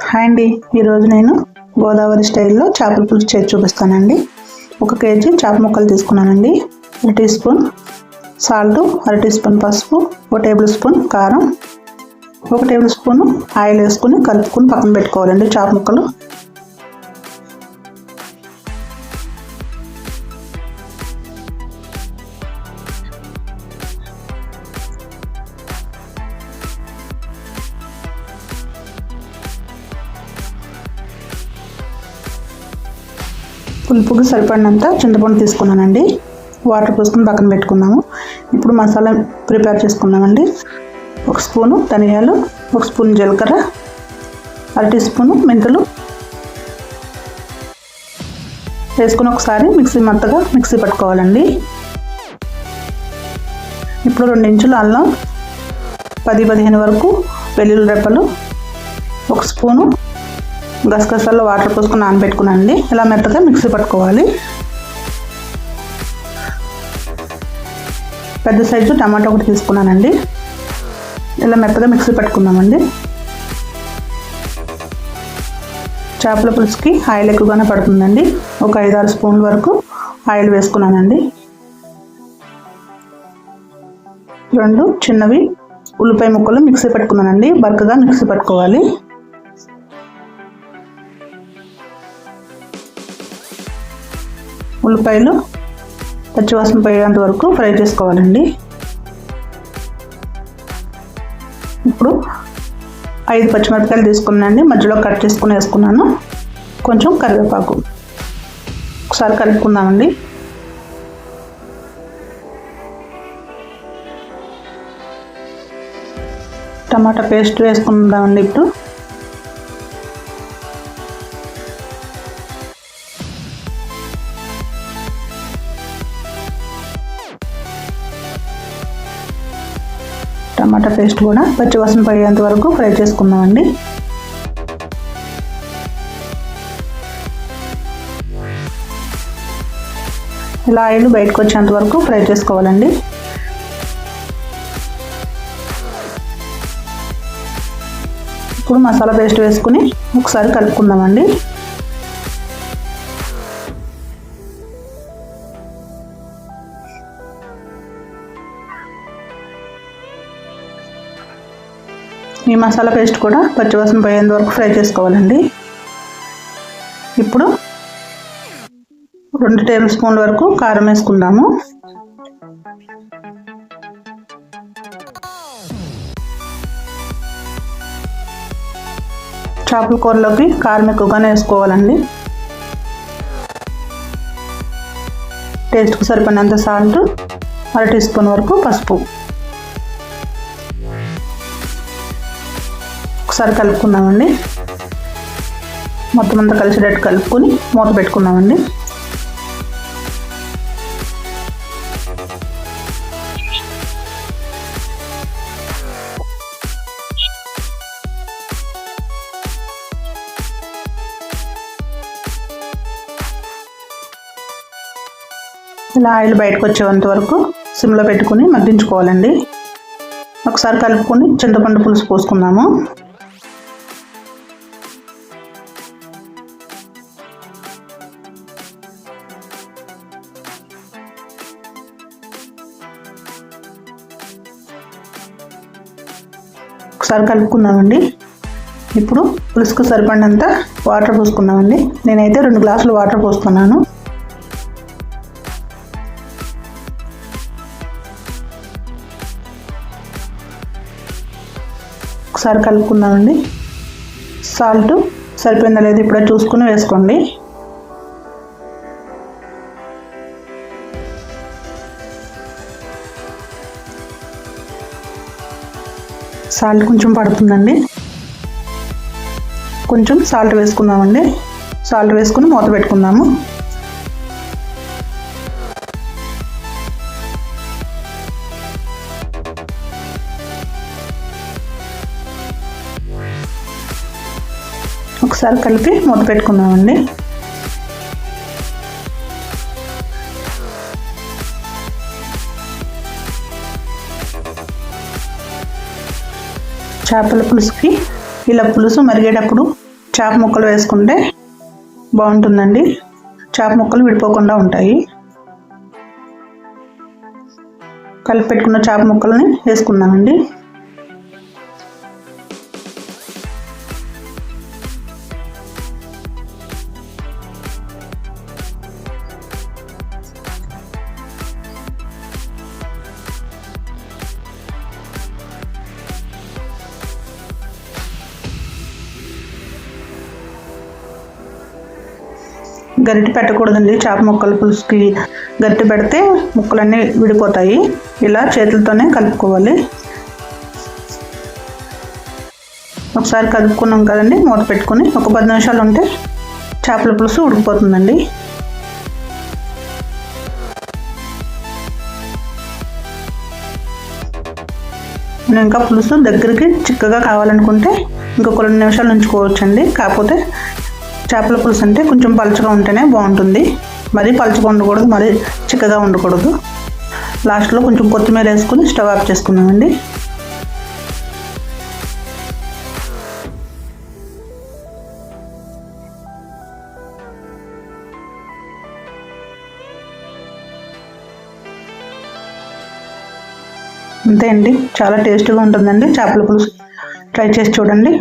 Hi అండి. ఈరోజు నేను గోదావరి స్టైల్లో చేపల పులుసు చేసి చూపిస్తానండి. ఒక కేజీ చేప ముక్కలు తీసుకున్నానండి. ఒక టీ స్పూన్ సాల్ట్ అర టీ స్పూన్ పసుపు ఒక టేబుల్ స్పూన్ కారం ఒక టేబుల్ స్పూన్ ఆయిల్ వేసుకుని కలుపుకొని పక్కన పెట్టుకోవాలండి చేప ముక్కలు. పులుపుకి సరిపడినంత చింతపండు తీసుకున్నానండి. వాటర్ పోసుకొని పక్కన పెట్టుకున్నాము. ఇప్పుడు మసాలా ప్రిపేర్ చేసుకున్నామండి ఒక స్పూను ధనియాలు ఒక స్పూన్ జీలకర్ర అర టీ స్పూను మెంతులు వేసుకుని ఒకసారి మిక్సీ మెత్తగా మిక్సీ పట్టుకోవాలండి. ఇప్పుడు రెండు అల్లం పది పదిహేను వరకు వెల్లుల్లి రెప్పలు ఒక స్పూను గసగసాల్లో వాటర్ పోసుకుని నానబెట్టుకున్నానండి. ఇలా మెత్తగా మిక్సీ పట్టుకోవాలి. పెద్ద సైజు టమాటా ఒకటి తీసుకున్నానండి. ఇలా మెత్తగా మిక్సీ పట్టుకుందామండి. చేపల పులుసుకి ఆయిల్ ఎక్కువగానే పడుతుందండి. ఒక ఐదు ఆరు స్పూన్ల వరకు ఆయిల్ వేసుకున్నానండి. రెండు చిన్నవి ఉల్లిపాయ ముక్కలు మిక్సీ పెట్టుకున్నానండి. బరకగా మిక్సీ పట్టుకోవాలి. ఉల్లిపాయలు పచ్చివాసన పోయేంత వరకు ఫ్రై చేసుకోవాలండి. ఇప్పుడు ఐదు పచ్చిమిరపకాయలు తీసుకున్నానండి. మధ్యలో కట్ చేసుకుని వేసుకున్నాను. కొంచెం కరివేపాకు. ఒకసారి కలుపుకుందామండి. టమాటా పేస్ట్ వేసుకుందామండి ఇప్పుడు. టమాటా పేస్ట్ కూడా పచ్చివాసన పడేంత వరకు ఫ్రై చేసుకుందామండి. ఇలా ఆయిల్ బయటకు వచ్చేంత వరకు ఫ్రై చేసుకోవాలండి. ఇప్పుడు మసాలా పేస్ట్ వేసుకుని ఒకసారి కలుపుకుందామండి. ఈ మసాలా పేస్ట్ కూడా పచ్చివాసన పోయేంత వరకు ఫ్రై చేసుకోవాలండి. ఇప్పుడు రెండు టేబుల్ స్పూన్ల వరకు కారం వేసుకుందాము. చేపల కూరలోకి కారం ఎక్కువగానే వేసుకోవాలండి. టేస్ట్కి సరిపడినంత సాల్ట్ అర టీ స్పూన్ వరకు పసుపు. ఒకసారి కలుపుకుందామండి. మొత్తం అంతా కలిసేటట్టు కలుపుకొని మూత పెట్టుకుందామండి. ఇలా ఆయిల్ బయటకు వచ్చేంత వరకు సిమ్లో పెట్టుకుని మగ్గించుకోవాలండి. ఒకసారి కలుపుకొని చింతపండు పులుసు పోసుకుందాము. ఒకసారి కలుపుకుందామండి ఇప్పుడు పులుసుకు సరిపడినంత వాటర్ పోసుకుందామండి. నేనైతే రెండు గ్లాసులు వాటర్ పోసుకున్నాను ఒకసారి కలుపుకుందామండి. సాల్ట్ సరిపోయిందా లేదు ఇప్పుడే చూసుకుని వేసుకోండి. సాల్ట్ కొంచెం పడుతుందండి. కొంచెం సాల్ట్ వేసుకుందామండి. సాల్ట్ వేసుకుని మూత పెట్టుకుందాము. ఒకసారి కలిపి మూత పెట్టుకుందామండి. చేపల పులుసుకి ఇలా పులుసు మరిగేటప్పుడు చేప ముక్కలు వేసుకుంటే బాగుంటుందండి. చేప ముక్కలు విడిపోకుండా ఉంటాయి. కలిపి పెట్టుకున్న చేప ముక్కలని వేసుకున్నామండి గరిటె పెట్టకూడదండి. చేప ముక్కల పులుసుకి గరిటె పెడితే ముక్కలన్నీ విడిపోతాయి. ఇలా చేతులతోనే కలుపుకోవాలి. ఒకసారి కలుపుకున్నాం కదండి మూత పెట్టుకొని ఒక పది నిమిషాలు ఉంటే చేపల పులుసు ఉడికిపోతుందండి. నేను ఇంకా పులుసు దగ్గరికి చిక్కగా కావాలనుకుంటే ఇంకొక రెండు నిమిషాలు ఉంచుకోవచ్చండి. కాకపోతే చేపల పులుసు అంటే కొంచెం పలుచగా ఉంటేనే బాగుంటుంది. మరీ పలుచగా ఉండకూడదు మరీ చిక్కగా ఉండకూడదు. లాస్ట్లో కొంచెం కొత్తిమీర వేసుకుని స్టవ్ ఆఫ్ చేసుకున్నామండి అంతే అండి. చాలా టేస్ట్గా ఉంటుందండి చేపల పులుసు. ట్రై చేసి చూడండి.